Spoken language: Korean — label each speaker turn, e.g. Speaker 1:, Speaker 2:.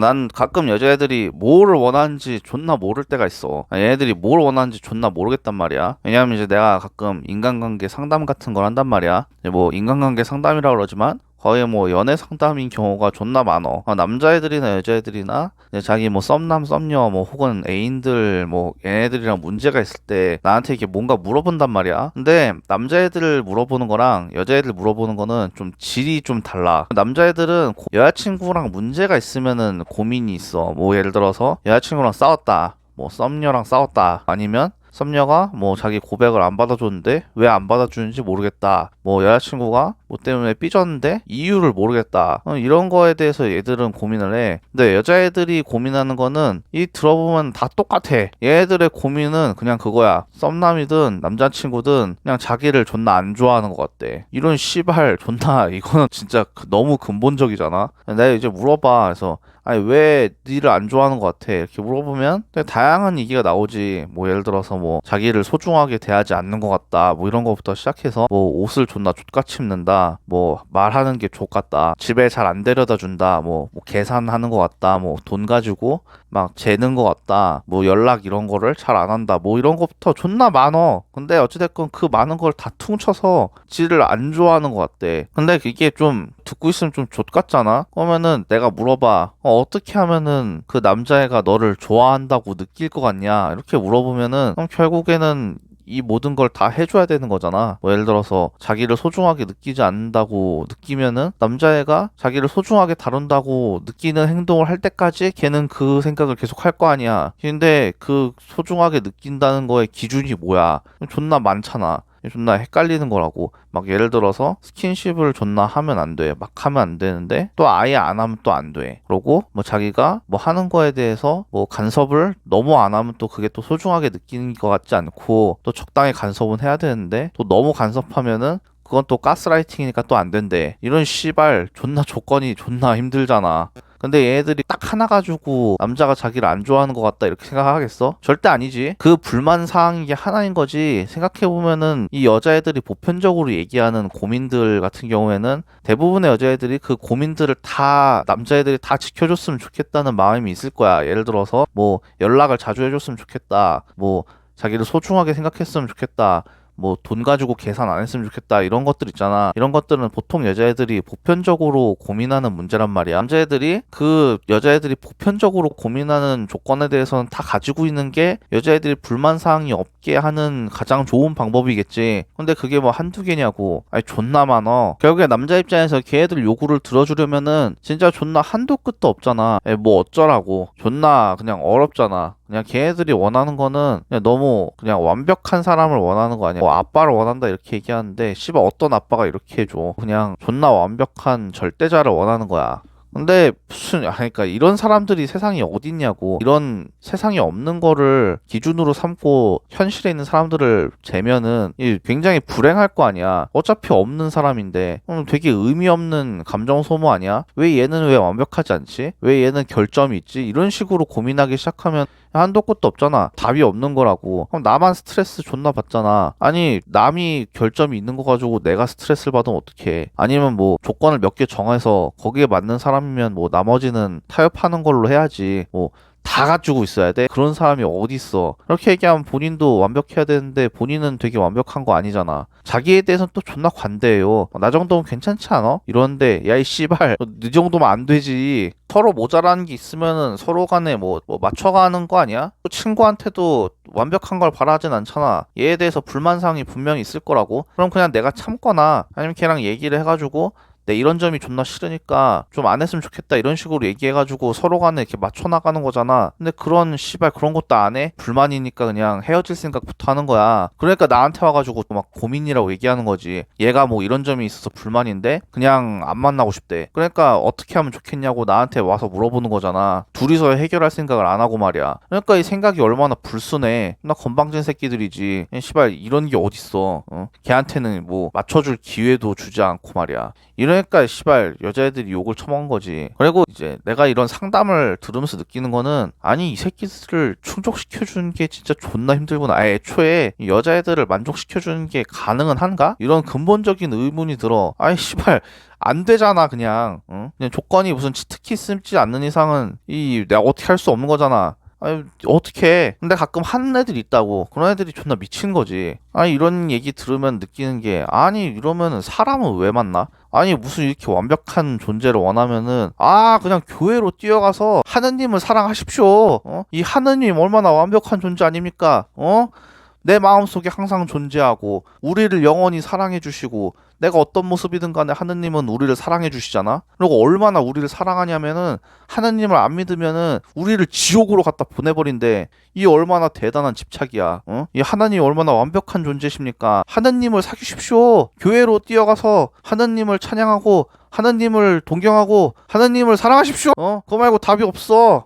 Speaker 1: 난 가끔 여자애들이 뭐를 원하는지 존나 모를 때가 있어. 얘네들이 뭘 원하는지 존나 모르겠단 말이야. 왜냐면 이제 내가 가끔 인간관계 상담 같은 걸 한단 말이야. 뭐 인간관계 상담이라 그러지만 거의 뭐 연애 상담인 경우가 존나 많어. 아, 남자애들이나 여자애들이나 자기 뭐 썸남 썸녀 뭐 혹은 애인들 뭐 얘네들이랑 문제가 있을 때 나한테 이렇게 뭔가 물어본단 말이야. 근데 남자애들 물어보는 거랑 여자애들 물어보는 거는 좀 질이 좀 달라. 남자애들은 고- 여자친구랑 문제가 있으면은 고민이 있어. 뭐 예를 들어서 여자친구랑 싸웠다. 뭐 썸녀랑 싸웠다. 아니면 썸녀가 뭐 자기 고백을 안 받아줬는데 왜 안 받아주는지 모르겠다. 뭐 여자친구가 뭐 때문에 삐졌는데 이유를 모르겠다. 어, 이런 거에 대해서 얘들은 고민을 해. 근데 여자애들이 고민하는 거는 이 들어보면 다 똑같아. 얘들의 고민은 그냥 그거야. 썸남이든 남자친구든 그냥 자기를 존나 안 좋아하는 것 같대. 이런 씨발 존나 이거는 진짜 그- 너무 근본적이잖아. 내가 이제 물어봐. 그래서 아니 왜 니를 안 좋아하는 것 같아 이렇게 물어보면 다양한 얘기가 나오지 뭐 예를 들어서 뭐 자기를 소중하게 대하지 않는 것 같다 뭐 이런 거부터 시작해서 뭐 옷을 존나 족같이 입는다 뭐 말하는 게 족같다. 집에 잘 안 데려다 준다. 뭐, 뭐 계산하는 것 같다. 뭐 돈 가지고 막 재는 것 같다. 뭐 연락 이런 거를 잘 안 한다. 뭐 이런 것부터 존나 많어. 근데 어찌됐건 그 많은 걸 다 퉁쳐서 지를 안 좋아하는 것 같대. 근데 이게 좀 듣고 있으면 좀 족같잖아? 그러면은 내가 물어봐. 어, 어떻게 하면은 그 남자애가 너를 좋아한다고 느낄 것 같냐? 이렇게 물어보면은 결국에는 이 모든 걸 다 해줘야 되는 거잖아. 뭐 예를 들어서 자기를 소중하게 느끼지 않는다고 느끼면은 남자애가 자기를 소중하게 다룬다고 느끼는 행동을 할 때까지 걔는 그 생각을 계속 할 거 아니야. 근데 그 소중하게 느낀다는 거의 기준이 뭐야? 존나 많잖아. 존나 헷갈리는 거라고. 막 예를 들어서 스킨십을 존나 하면 안 돼. 막 하면 안 되는데 또 아예 안 하면 또 안 돼. 그러고 뭐 자기가 뭐 하는 거에 대해서 뭐 간섭을 너무 안 하면 또 그게 또 소중하게 느끼는 것 같지 않고 또 적당히 간섭은 해야 되는데 또 너무 간섭하면은 그건 또 가스라이팅이니까 또 안 된대. 이런 씨발 존나 조건이 존나 힘들잖아. 근데 얘네들이 딱 하나 가지고 남자가 자기를 안 좋아하는 것 같다 이렇게 생각하겠어? 절대 아니지. 그 불만 사항이 게 하나인 거지. 생각해 보면은 이 여자애들이 보편적으로 얘기하는 고민들 같은 경우에는 대부분의 여자애들이 그 고민들을 다 남자애들이 다 지켜줬으면 좋겠다는 마음이 있을 거야. 예를 들어서 뭐 연락을 자주 해줬으면 좋겠다. 뭐 자기를 소중하게 생각했으면 좋겠다. 뭐 돈 가지고 계산 안 했으면 좋겠다 이런 것들 있잖아. 이런 것들은 보통 여자애들이 보편적으로 고민하는 문제란 말이야. 남자애들이 그 여자애들이 보편적으로 고민하는 조건에 대해서는 다 가지고 있는 게 여자애들이 불만 사항이 없게 하는 가장 좋은 방법이겠지. 근데 그게 뭐 한두 개냐고. 아니 존나 많어 결국에 남자 입장에서 걔네들 요구를 들어주려면은 진짜 존나 한도 끝도 없잖아. 에, 뭐 어쩌라고. 존나 그냥 어렵잖아 그냥 걔네들이 원하는 거는 그냥 너무 그냥 완벽한 사람을 원하는 거 아니야. 뭐 아빠를 원한다 이렇게 얘기하는데 씨발 어떤 아빠가 이렇게 해줘. 그냥 존나 완벽한 절대자를 원하는 거야. 근데 무슨 아니 그러니까 이런 사람들이 세상에 어딨냐고 이런 세상에 없는 거를 기준으로 삼고 현실에 있는 사람들을 재면은 이 굉장히 불행할 거 아니야 어차피 없는 사람인데 그럼 되게 의미 없는 감정 소모 아니야 왜 얘는 왜 완벽하지 않지 왜 얘는 결점이 있지 이런 식으로 고민하기 시작하면 한도 끝도 없잖아. 답이 없는 거라고. 그럼 나만 스트레스 존나 받잖아. 아니, 남이 결점이 있는 거 가지고 내가 스트레스를 받으면 어떡해. 아니면 뭐 조건을 몇 개 정해서 거기에 맞는 사람이면 뭐 나머지는 타협하는 걸로 해야지. 뭐 다 갖추고 있어야 돼? 그런 사람이 어디 있어? 이렇게 얘기하면 본인도 완벽해야 되는데 본인은 되게 완벽한 거 아니잖아. 자기에 대해서는 또 존나 관대해요. 나 정도면 괜찮지 않아? 이러는데 야 이 씨발 네 정도면 안 되지. 서로 모자라는 게 있으면은 서로 간에 뭐, 뭐 맞춰가는 거 아니야? 또 친구한테도 완벽한 걸 바라진 않잖아. 얘에 대해서 불만사항이 분명히 있을 거라고. 그럼 그냥 내가 참거나 아니면 걔랑 얘기를 해가지고 내 이런 점이 존나 싫으니까 좀 안 했으면 좋겠다 이런 식으로 얘기해가지고 서로 간에 이렇게 맞춰 나가는 거잖아. 근데 그런 씨발 그런 것도 안 해? 불만이니까 그냥 헤어질 생각부터 하는 거야. 그러니까 나한테 와가지고 막 고민이라고 얘기하는 거지. 얘가 뭐 이런 점이 있어서 불만인데 그냥 안 만나고 싶대. 그러니까 어떻게 하면 좋겠냐고 나한테 와서 물어보는 거잖아. 둘이서 해결할 생각을 안 하고 말이야. 그러니까 이 생각이 얼마나 불순해. 나 건방진 새끼들이지. 씨발 이런 게 어딨어. 어? 걔한테는 뭐 맞춰줄 기회도 주지 않고 말이야. 이런 그러니까 씨발 여자애들이 욕을 처먹은 거지. 그리고 이제 내가 이런 상담을 들으면서 느끼는 거는 아니 이 새끼들을 충족시켜 주는 게 진짜 존나 힘들구나. 아, 애초에 이 여자애들을 만족시켜 주는 게 가능은 한가? 이런 근본적인 의문이 들어. 아이 씨발 안 되잖아 그냥. 응? 그냥 조건이 무슨 치트키 쓰지 않는 이상은 이 내가 어떻게 할 수 없는 거잖아. 아니 어떻게 해. 근데 가끔 하는 애들 있다고. 그런 애들이 존나 미친 거지. 아니 이런 얘기 들으면 느끼는 게 아니 이러면은 사람은 왜 만나? 아니 무슨 이렇게 완벽한 존재를 원하면은 아 그냥 교회로 뛰어가서 하느님을 사랑하십시오. 어? 이 하느님 얼마나 완벽한 존재 아닙니까? 어? 내 마음속에 항상 존재하고 우리를 영원히 사랑해 주시고 내가 어떤 모습이든 간에 하느님은 우리를 사랑해 주시잖아. 그리고 얼마나 우리를 사랑하냐면은 하느님을 안 믿으면은 우리를 지옥으로 갖다 보내버린대. 이 얼마나 대단한 집착이야. 어? 이 하나님이 얼마나 완벽한 존재십니까? 하느님을 사귀십시오. 교회로 뛰어가서 하느님을 찬양하고 하느님을 동경하고 하느님을 사랑하십시오. 어? 그거 말고 답이 없어.